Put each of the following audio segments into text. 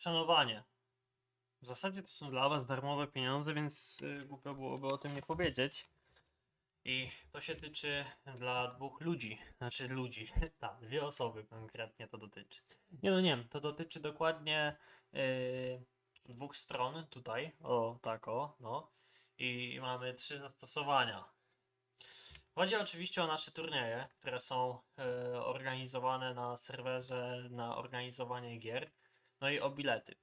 szanowanie. W zasadzie to są dla was darmowe pieniądze, więc y, głupio byłoby o tym nie powiedzieć. I to się tyczy dla dwóch ludzi, znaczy ludzi, tak, dwie osoby konkretnie to dotyczy. Nie no nie, to dotyczy dokładnie y, dwóch stron tutaj, o tak o, no. I mamy trzy zastosowania. Chodzi oczywiście o nasze turnieje, które są e, organizowane na serwerze na organizowanie gier, no i o bilety.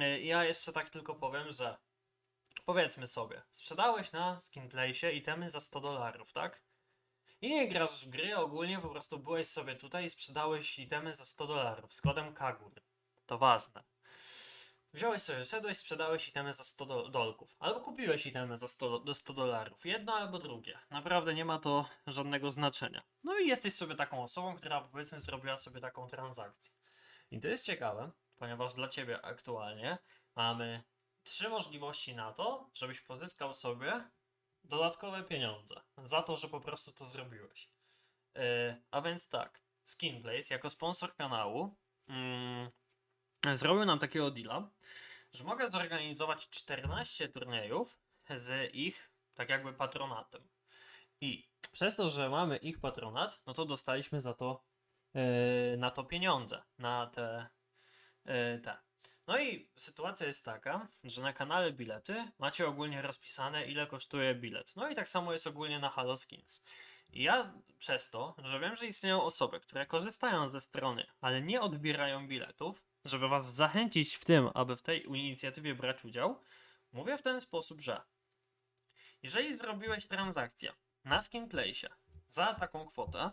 E, ja jeszcze tak tylko powiem, że powiedzmy sobie, sprzedałeś na Skinplace itemy za 100 dolarów, tak? I nie grasz w gry, ogólnie po prostu byłeś sobie tutaj i sprzedałeś itemy za 100 dolarów z kodem Kagur. To ważne. Wziąłeś sobie, szedłeś, sprzedałeś itemy za 100 do- dolków. Albo kupiłeś itemy za 100, do- do 100 dolarów. Jedno albo drugie. Naprawdę nie ma to żadnego znaczenia. No i jesteś sobie taką osobą, która powiedzmy zrobiła sobie taką transakcję. I to jest ciekawe, ponieważ dla ciebie aktualnie mamy trzy możliwości na to, żebyś pozyskał sobie dodatkowe pieniądze za to, że po prostu to zrobiłeś. Yy, a więc tak, Skinplace jako sponsor kanału mm, zrobił nam takiego deala, że mogę zorganizować 14 turniejów z ich tak jakby patronatem. I przez to, że mamy ich patronat, no to dostaliśmy za to yy, na to pieniądze, na te, yy, te. No i sytuacja jest taka, że na kanale bilety macie ogólnie rozpisane ile kosztuje bilet. No i tak samo jest ogólnie na Halo Skins. I ja przez to, że wiem, że istnieją osoby, które korzystają ze strony, ale nie odbierają biletów, żeby was zachęcić w tym, aby w tej inicjatywie brać udział, mówię w ten sposób, że jeżeli zrobiłeś transakcję na Skinplace za taką kwotę,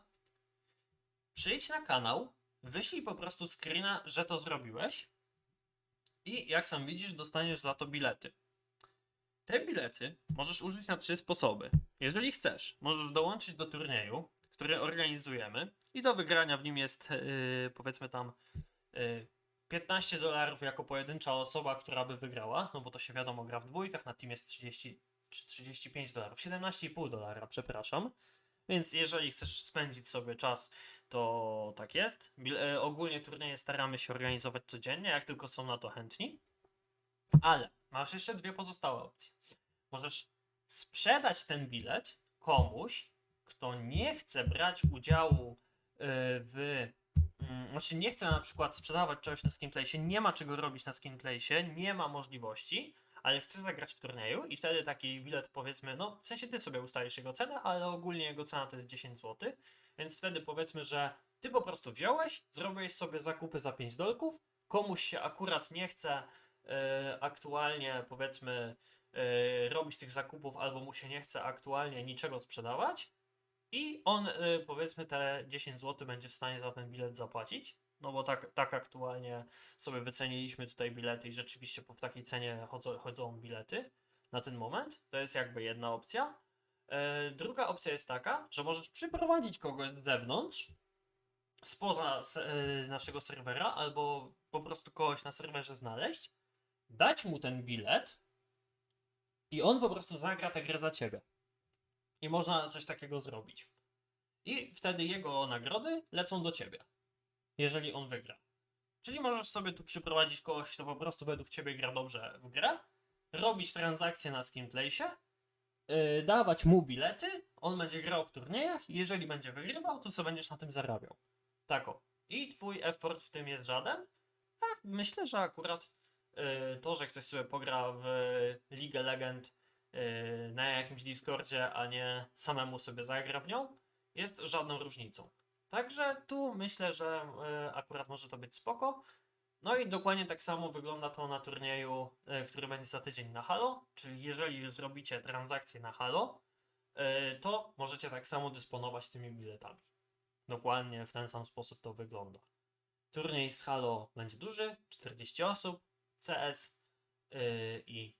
przyjdź na kanał, wyślij po prostu screena, że to zrobiłeś i jak sam widzisz, dostaniesz za to bilety. Te bilety możesz użyć na trzy sposoby. Jeżeli chcesz, możesz dołączyć do turnieju, który organizujemy i do wygrania w nim jest yy, powiedzmy tam yy, 15 dolarów jako pojedyncza osoba, która by wygrała, no bo to się wiadomo gra w dwójkach, na team jest 30 czy 35 dolarów, 17,5 dolara, przepraszam. Więc jeżeli chcesz spędzić sobie czas, to tak jest. E, ogólnie turnieje staramy się organizować codziennie, jak tylko są na to chętni. Ale masz jeszcze dwie pozostałe opcje. Możesz sprzedać ten bilet komuś, kto nie chce brać udziału e, w. mm, Znaczy, nie chce na przykład sprzedawać czegoś na Skinplace, nie ma czego robić na Skinplace, nie ma możliwości, ale chce zagrać w turnieju i wtedy taki bilet powiedzmy, no w sensie ty sobie ustalisz jego cenę, ale ogólnie jego cena to jest 10 zł, więc wtedy powiedzmy, że ty po prostu wziąłeś, zrobiłeś sobie zakupy za 5 dolków, komuś się akurat nie chce e, aktualnie powiedzmy e, robić tych zakupów albo mu się nie chce aktualnie niczego sprzedawać i on e, powiedzmy te 10 zł będzie w stanie za ten bilet zapłacić. No bo tak, tak aktualnie sobie wyceniliśmy tutaj bilety i rzeczywiście po takiej cenie chodzą, chodzą bilety na ten moment. To jest jakby jedna opcja. E, druga opcja jest taka, że możesz przyprowadzić kogoś z zewnątrz, spoza e, naszego serwera, albo po prostu kogoś na serwerze znaleźć, dać mu ten bilet i on po prostu zagra tę grę za ciebie. I można coś takiego zrobić. I wtedy jego nagrody lecą do ciebie, jeżeli on wygra. Czyli możesz sobie tu przyprowadzić kogoś, kto po prostu według ciebie gra dobrze w grę, robić transakcje na Skinplace, yy, dawać mu bilety, on będzie grał w turniejach i jeżeli będzie wygrywał, to co będziesz na tym zarabiał. Tako. I twój effort w tym jest żaden. A myślę, że akurat yy, to, że ktoś sobie pogra w League Legend yy, na jakimś Discordzie, a nie samemu sobie zagra w nią, jest żadną różnicą. Także tu myślę, że y, akurat może to być spoko. No i dokładnie tak samo wygląda to na turnieju, y, który będzie za tydzień na Halo. Czyli jeżeli zrobicie transakcję na Halo, y, to możecie tak samo dysponować tymi biletami. Dokładnie w ten sam sposób to wygląda. Turniej z Halo będzie duży, 40 osób, CS i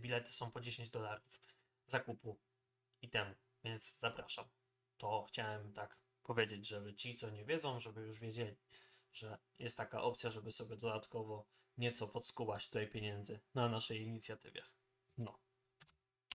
bilety są po 10 dolarów zakupu itemu, więc zapraszam to chciałem tak powiedzieć, żeby ci, co nie wiedzą, żeby już wiedzieli, że jest taka opcja, żeby sobie dodatkowo nieco podskubać tutaj pieniędzy na naszej inicjatywie.